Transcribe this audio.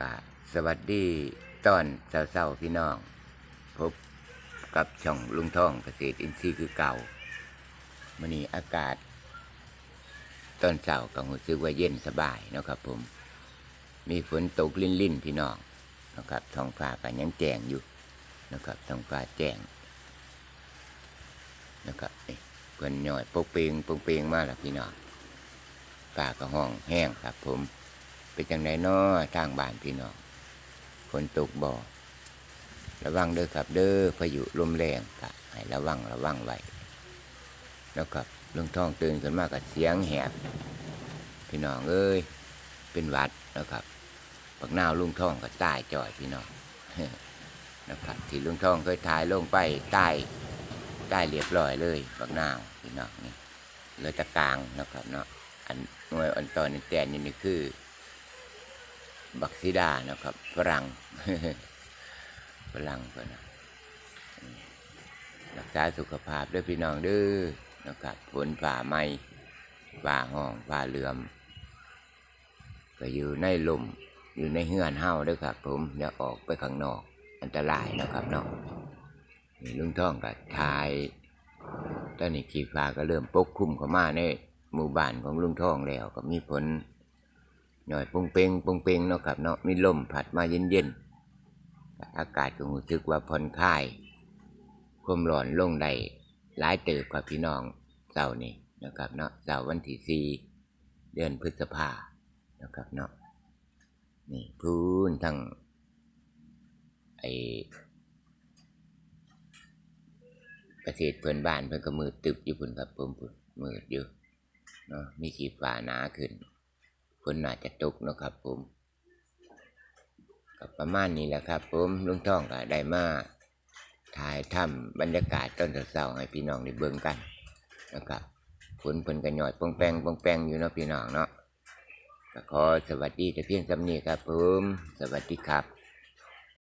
กาสวัสดีตอนเศร้าๆพี่น้อง พบกับช่องลุงท่องเกษตรอินทรีย์คือเก่ามันนี้อากาศ ตอนเช้าก็รู้สึกว่าเย็นสบายนะครับผม มีฝนตกลิ่นๆพี่น้องนะครับท้องฟ้าก็ยังแจ้งอยู่นะครับท้องฟ้าแจ้งนะครับนี่เพิ่นย่อยปกเปงปกเปงมาแล้วพี่น้องฟ้าก็ห้องแห้งครับผม เป็นจังไดน้อทางบ้านพี่น้องฝนตกบ่อระวังเด้อครับเด้อพายุลมแรงค่ะให้ระวังระวังไว้แล้วครับลุงท้องตื่นขึ้นมากับเสียงแหบพี่น้องเอ้ยเป็นหวัดนะครับปักนาวลุงท่องก็ตายจ่อยพี่น้องนะครับที่ลุงท่องเคยถ่ายลงไปใต้ใต้เรียบร้อยเลยปักนาวพี่น้องนี่เลือแตะกลางนะครับเนาะอันหน่วยอันตอนนี้แต่นี่นี่คือ บักซิดานะครับฝรั่งฝรั่งก็นะอืมรักษาสุขภาพด้วยพี่น้องด้อนะครับฝนฝ่าไม้ฝ่าห้องฝ่าเหลื่อม ก็อยู่ในลมอยู่ในเฮือนเฮาด้วยครับ ผมอย่าออกไปข้างนอก อันตรายนะครับเนาะนี่ลุงท่องกับทายตอนนี้ขีฟ้าก็เริ่มปกคลุมเข้ามาในหมู่บ้านของลุงท่องแล้วก็มีฝน หน่อยปงเปงปงเปงเนาะครับเนาะมีลมพัดมาเย็นเย็นๆอากาศก็รู้สึกว่าผ่อนคลายความร้อนลงได้หลายเติบกับพี่น้องเสาร์นี้นะครับเนาะเสาร์วันที่สี่เดือนพฤษภานะครับเนาะนี่พื้นทั้งไอประเทศเพื่อนบ้านเพิ่นก็มืดตึบอยู่พุ่นครับผมพุ่นมืดอยู่เนาะมีขีฟ้าหนาขึ้น นน่าจจะตกนะครับผมก็ประมาณนี้แหละครับผมลุงท่องก็ได้มาถ่ายทำบรรยากาศต้นเสาให้พี่น้องได้เบิ่งกันนะครับฝนเพิ่นก็หยอดปองแปงปองแปงอยู่เนาะพี่น้องเนาะก็ขอสวัสดีแต่เพียงสำนีครับผม สวัสดีครับ